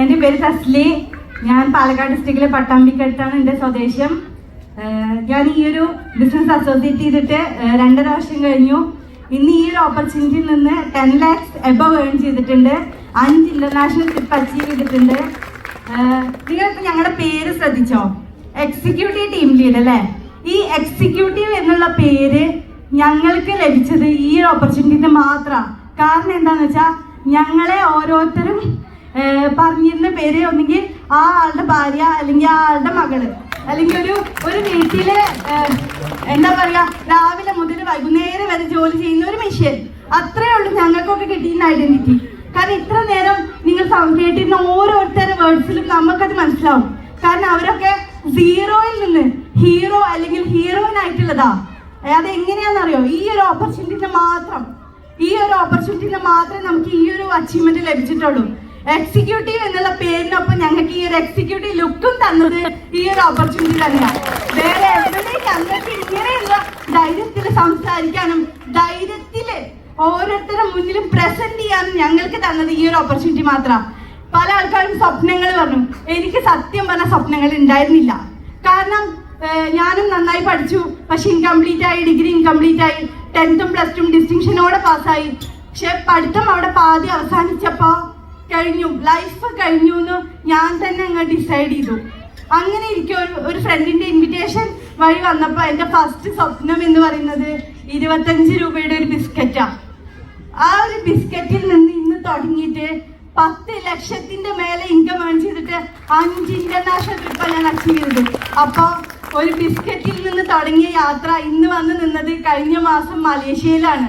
എന്റെ പേര് തസ്ലി ഞാൻ പാലക്കാട് ഡിസ്ട്രിക്റ്റിലെ പട്ടാമ്പിക്കടുത്താണ് എന്റെ സ്വദേശം. ഞാൻ ഈ ഒരു ബിസിനസ് അസോസിയേറ്റ് ചെയ്തിട്ട് രണ്ടര വർഷം കഴിഞ്ഞു. ഇന്ന് ഈ ഒരു ഓപ്പർച്യൂണിറ്റിയിൽ നിന്ന് ടെൻ ലാക്സ് എബവ് ഏൺ ചെയ്തിട്ടുണ്ട്. അഞ്ച് ഇന്റർനാഷണൽ ട്രിപ്പ് അച്ചീവ് ചെയ്തിട്ടുണ്ട്. നിങ്ങൾക്ക് ഞങ്ങളുടെ പേര് ശ്രദ്ധിച്ചോ? എക്സിക്യൂട്ടീവ് ടീം ലീഡ് അല്ലേ? ഈ എക്സിക്യൂട്ടീവ് എന്നുള്ള പേര് ഞങ്ങൾക്ക് ലഭിച്ചത് ഈ ഒരു ഓപ്പർച്യൂണിറ്റിന് മാത്രമാണ് കാരണം എന്താണെന്ന് വെച്ചാൽ ഞങ്ങളെ ഓരോരുത്തരും പറഞ്ഞിരുന്ന പേര് ഒന്നെങ്കിൽ ആ ആളുടെ ഭാര്യ അല്ലെങ്കിൽ ആ ആളുടെ മകൾ. അല്ലെങ്കിൽ ഒരു ഒരു വീട്ടിൽ എന്താ പറയാ രാവിലെ മുതൽ വൈകുന്നേരം വരെ ജോലി ചെയ്യുന്ന ഒരു മെഷീൻ അത്രേ ഉള്ളൂ ഞങ്ങൾക്കൊക്കെ കിട്ടിയിരുന്ന ഐഡന്റിറ്റി കാരണം ഇത്ര നേരം നിങ്ങൾ സൗണ്ട് കേട്ടിരുന്ന ഓരോരുത്തരുടെ വേർഡ്സിലും നമുക്കത് മനസ്സിലാവും. കാരണം അവരൊക്കെ സീറോയിൽ നിന്ന് ഹീറോ അല്ലെങ്കിൽ ഹീറോയിൻ ആയിട്ടുള്ളതാ. അത് എങ്ങനെയാണെന്നറിയോ ഈ ഒരു ഓപ്പർച്യൂണിറ്റിന് മാത്രം. ഈ ഒരു ഓപ്പർച്യൂണിറ്റിന് മാത്രമേ നമുക്ക് ഈ ഒരു അച്ചീവ്മെന്റ് ലഭിച്ചിട്ടുള്ളൂ. എക്സിക്യൂട്ടീവ് എന്നുള്ള പേരിനൊപ്പം ഞങ്ങൾക്ക് ഈ ഒരു എക്സിക്യൂട്ടീവ് ലുക്കും തന്നത് ഈ ഒരു ഓപ്പർച്യൂണിറ്റി തന്നെയാണ് വേറെ എവിടെയും ഞങ്ങൾക്ക് ഇങ്ങനെയുള്ള ധൈര്യത്തിൽ സംസാരിക്കാനും ധൈര്യത്തിൽ ഓരോരുത്തരുടെ മുന്നിലും പ്രസന്റ് ചെയ്യാനും ഞങ്ങൾക്ക് തന്നത് ഈ ഒരു ഓപ്പർച്യൂണിറ്റി മാത്രമാണ് പല ആൾക്കാരും സ്വപ്നങ്ങൾ പറഞ്ഞു. എനിക്ക് സത്യം പറഞ്ഞ സ്വപ്നങ്ങൾ ഉണ്ടായിരുന്നില്ല. കാരണം ഞാനും നന്നായി പഠിച്ചു. പക്ഷെ ഇൻകംപ്ലീറ്റ് ആയി ഡിഗ്രി ഇൻകംപ്ലീറ്റ് ആയി. ടെൻത്തും പ്ലസ് ടും ഡിസ്റ്റിങ്ഷനോടെ പാസ്സായി പക്ഷെ പഠിത്തം അവിടെ പാതി അവസാനിച്ചപ്പോ കഴിഞ്ഞു ലൈഫ് കഴിഞ്ഞു എന്ന് ഞാൻ തന്നെ അങ്ങ് ഡിസൈഡ് ചെയ്തു. അങ്ങനെ എനിക്ക് ഒരു ഒരു ഫ്രണ്ടിന്റെ ഇൻവിറ്റേഷൻ വഴി വന്നപ്പോൾ എന്റെ ഫസ്റ്റ് സ്വപ്നം എന്ന് പറയുന്നത് ഇരുപത്തഞ്ച് രൂപയുടെ ഒരു ബിസ്ക്കറ്റാ ആ. ഒരു ബിസ്ക്കറ്റിൽ നിന്ന് ഇന്ന് തുടങ്ങിയിട്ട് പത്ത് ലക്ഷത്തിന്റെ മേലെ ഇൻകം ഏൺ ചെയ്തിട്ട് അഞ്ച് ഇന്റർനാഷണൽ ട്രിപ്പ് ഞാൻ അച്ചീവ് ചെയ്തത്. അപ്പോൾ ഒരു ബിസ്ക്കറ്റിൽ നിന്ന് തുടങ്ങിയ യാത്ര ഇന്ന് വന്ന് നിന്നത് കഴിഞ്ഞ മാസം മലേഷ്യയിലാണ്.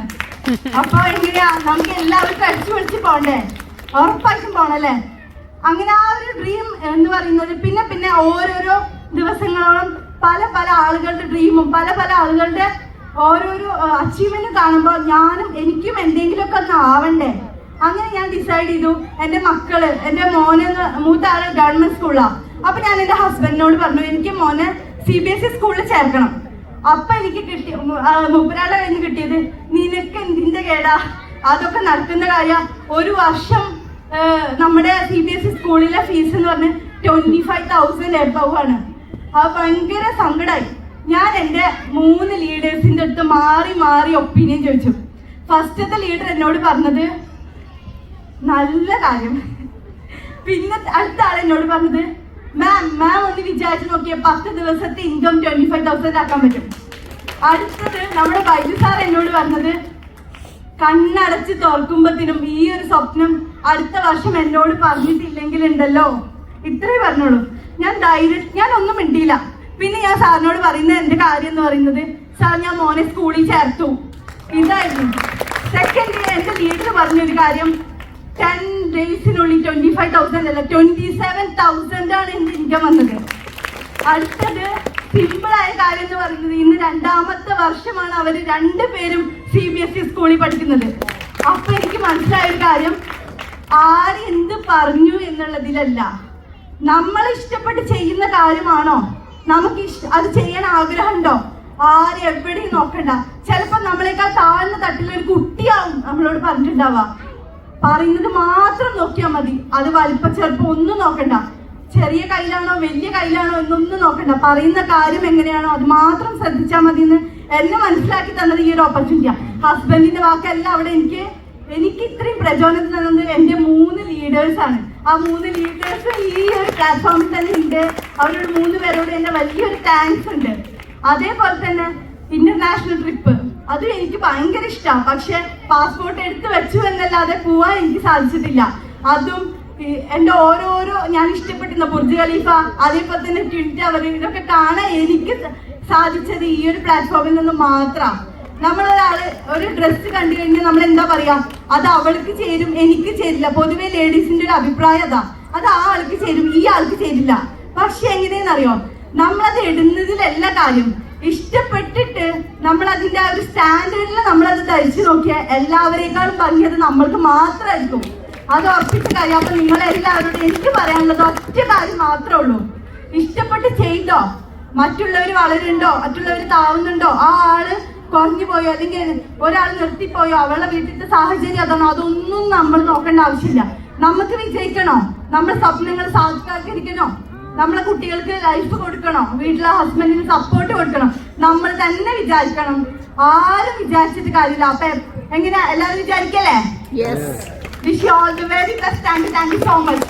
അപ്പോൾ എങ്ങനെയാ? നമുക്ക് എല്ലാവർക്കും അടിച്ചു പൊളിച്ച് പോണ്ടേ? ഉറപ്പായിട്ടും പോണല്ലേ അങ്ങനെ ആ ഒരു ഡ്രീം എന്ന് പറയുന്നത് പിന്നെ പിന്നെ ഓരോരോ ദിവസങ്ങളോളം പല പല ആളുകളുടെ ഡ്രീമും പല പല ആളുകളുടെ ഓരോരോ അച്ചീവ്മെന്റ് കാണുമ്പോൾ ഞാനും എനിക്കും എന്തെങ്കിലുമൊക്കെ ഒന്ന് ആവണ്ടേ? അങ്ങനെ ഞാൻ ഡിസൈഡ് ചെയ്തു. എന്റെ മക്കൾ എന്റെ മോന് മൂത്ത ആൾ ഗവൺമെന്റ് സ്കൂളിലാണ് അപ്പൊ ഞാൻ എന്റെ ഹസ്ബൻഡിനോട് പറഞ്ഞു എനിക്ക് മോനെ സി ബി എസ് ഇ സ്കൂളിൽ ചേർക്കണം. അപ്പൊ എനിക്ക് കിട്ടി മുപ്പരാളെ കഴിഞ്ഞ് കിട്ടിയത് നിനക്ക് എന്തിന്റെ കേടാ? അതൊക്കെ നടക്കുന്ന കാര്യ. ഒരു വർഷം നമ്മുടെ സി ബി എസ് ഇ സ്കൂളിലെ ഫീസ് എന്ന് പറഞ്ഞ് ട്വന്റി ഫൈവ് തൗസൻഡ് എബവ് ആണ്. അത് ഭയങ്കര സങ്കടമായി ഞാൻ എന്റെ മൂന്ന് ലീഡേഴ്സിന്റെ അടുത്ത് മാറി മാറി ഒപ്പീനിയൻ ചോദിച്ചു. ഫസ്റ്റത്തെ ലീഡർ എന്നോട് പറഞ്ഞത് നല്ല കാര്യം. പിന്നെ അടുത്ത ആൾ എന്നോട് പറഞ്ഞത് മാം മാം ഒന്ന് വിചാരിച്ച് നോക്കിയ പത്ത് ദിവസത്തെ ഇൻകം ട്വന്റി ഫൈവ് തൗസൻഡ് ആക്കാൻ പറ്റും. അടുത്തത് നമ്മുടെ ബൈജു സാർ എന്നോട് പറഞ്ഞത് കണ്ണടച്ച് തുറക്കുമ്പോഴത്തേനും ഈ ഒരു അടുത്ത വർഷം എന്നോട് പറഞ്ഞിട്ടില്ലെങ്കിൽ ഉണ്ടല്ലോ. ഇത്രേ പറഞ്ഞോളൂ. ഞാൻ ധൈര്യം ഞാൻ ഒന്നും മിണ്ടിയില്ല. പിന്നെ ഞാൻ സാറിനോട് പറയുന്ന എന്റെ കാര്യം എന്ന് പറയുന്നത് സാർ ഞാൻ മോനെ സ്കൂളിൽ ചേർത്തു. ഇതായിരുന്നു. സെക്കൻഡ് എന്റെ ലീഡർ പറഞ്ഞൊരു കാര്യം. ടെൻ ഡേയ്സിനുള്ളിൽ ട്വന്റി ഫൈവ് തൗസൻഡ് അല്ല ട്വന്റി സെവൻ തൗസൻഡ് ആണ് എന്റെ ഇൻകം വന്നത്. അടുത്തത് സിമ്പിൾ ആയ കാര്യം എന്ന് പറയുന്നത് ഇന്ന് രണ്ടാമത്തെ വർഷമാണ് അവർ രണ്ടുപേരും സി ബി എസ് ഇ സ്കൂളിൽ പഠിക്കുന്നത്. അപ്പൊ എനിക്ക് മനസ്സിലായ ഒരു കാര്യം ആര് എന്ത് പറഞ്ഞു എന്നുള്ളതിലല്ല. നമ്മൾ ഇഷ്ടപ്പെട്ട് ചെയ്യുന്ന കാര്യമാണോ? നമുക്ക് അത് ചെയ്യാൻ ആഗ്രഹമുണ്ടോ? ആര് എവിടെയും നോക്കണ്ട. ചിലപ്പോ നമ്മളെക്കാൾ താഴ്ന്ന തട്ടിൽ ഒരു കുട്ടിയാവും നമ്മളോട് പറഞ്ഞിട്ടുണ്ടാവുക. പറയുന്നത് മാത്രം നോക്കിയാൽ മതി. അത് വലിപ്പ ചെറുപ്പം ഒന്നും നോക്കണ്ട. ചെറിയ കയ്യിലാണോ വലിയ കയ്യിലാണോ എന്നൊന്നും നോക്കണ്ട. പറയുന്ന കാര്യം എങ്ങനെയാണോ അത് മാത്രം ശ്രദ്ധിച്ചാൽ മതി എന്ന് എന്നെ മനസ്സിലാക്കി തന്നത് ഈ ഒരു ഓപ്പർച്യൂണിറ്റിയാണ് ഹസ്ബൻഡിന്റെ വാക്കല്ല അവിടെ എനിക്ക് എനിക്ക് ഇത്രയും പ്രചോദനം തന്നത് എന്റെ മൂന്ന് ലീഡേഴ്സ് ആണ്. ആ മൂന്ന് ലീഡേഴ്സ് ഈ ഒരു പ്ലാറ്റ്ഫോമിൽ തന്നെ ഉണ്ട്. അവരോട് മൂന്ന് പേരോട് എന്റെ വലിയൊരു താങ്ക്സ് ഉണ്ട്. അതേപോലെ തന്നെ ഇന്റർനാഷണൽ ട്രിപ്പ് അത് എനിക്ക് ഭയങ്കര ഇഷ്ടമാണ് പക്ഷെ പാസ്പോർട്ട് എടുത്ത് വെച്ചു എന്നല്ലാതെ പോവാൻ എനിക്ക് സാധിച്ചിട്ടില്ല. അതും എന്റെ ഓരോരോ ഞാൻ ഇഷ്ടപ്പെട്ടിരുന്ന ബുർജ് ഖലീഫ അതേപോലെ തന്നെ ട്വിൻ ടവർ ഇതൊക്കെ കാണാൻ എനിക്ക് സാധിച്ചത് ഈ ഒരു പ്ലാറ്റ്ഫോമിൽ നിന്ന് മാത്രം. നമ്മളൊരാൾ ഒരു ഡ്രസ്സ് കണ്ടു കഴിഞ്ഞാൽ നമ്മൾ എന്താ പറയാ? അത് അവൾക്ക് ചേരും എനിക്ക് ചേരില്ല. പൊതുവെ ലേഡീസിന്റെ ഒരു അഭിപ്രായം അതാ. അത് ആ ആൾക്ക് ചേരും ഈ ആൾക്ക് ചേരില്ല. പക്ഷെ എങ്ങനെയെന്നറിയോ? നമ്മളത് ഇടുന്നതിലല്ല കാര്യം. ഇഷ്ടപ്പെട്ടിട്ട് നമ്മൾ അതിന്റെ ആ ഒരു സ്റ്റാൻഡേർഡിൽ നമ്മളത് ധരിച്ചു നോക്കിയാൽ എല്ലാവരേക്കാളും ഭംഗിയത് നമ്മൾക്ക് മാത്രമായിരിക്കും. അത് ഉറപ്പിച്ച കാര്യം. അപ്പൊ നിങ്ങൾ എല്ലാവരോടും എനിക്ക് പറയാനുള്ളത് ഒറ്റ കാര്യം മാത്രമേ ഉള്ളൂ. ഇഷ്ടപ്പെട്ട് ചെയ്തോ? മറ്റുള്ളവർ വളരുന്നുണ്ടോ? മറ്റുള്ളവർ താവുന്നുണ്ടോ? ആ ആൾ കുറഞ്ഞു പോയോ അല്ലെങ്കിൽ ഒരാൾ നിർത്തിപ്പോയോ അവളെ വീട്ടിലത്തെ സാഹചര്യം അതാണോ? അതൊന്നും നമ്മൾ നോക്കേണ്ട ആവശ്യമില്ല. നമുക്ക് വിജയിക്കണോ? നമ്മുടെ സ്വപ്നങ്ങൾ സാക്ഷാത്കരിക്കണോ നമ്മളെ കുട്ടികൾക്ക് ലൈഫ് കൊടുക്കണോ? വീട്ടിലെ ഹസ്ബൻഡിന് സപ്പോർട്ട് കൊടുക്കണം? നമ്മൾ തന്നെ വിചാരിക്കണം. ആരും വിചാരിച്ചിട്ട് കാര്യമില്ല. അപ്പൊ എങ്ങനെയാ എല്ലാവരും വിചാരിക്കല്ലേ? Wish you all the very best and thank you so much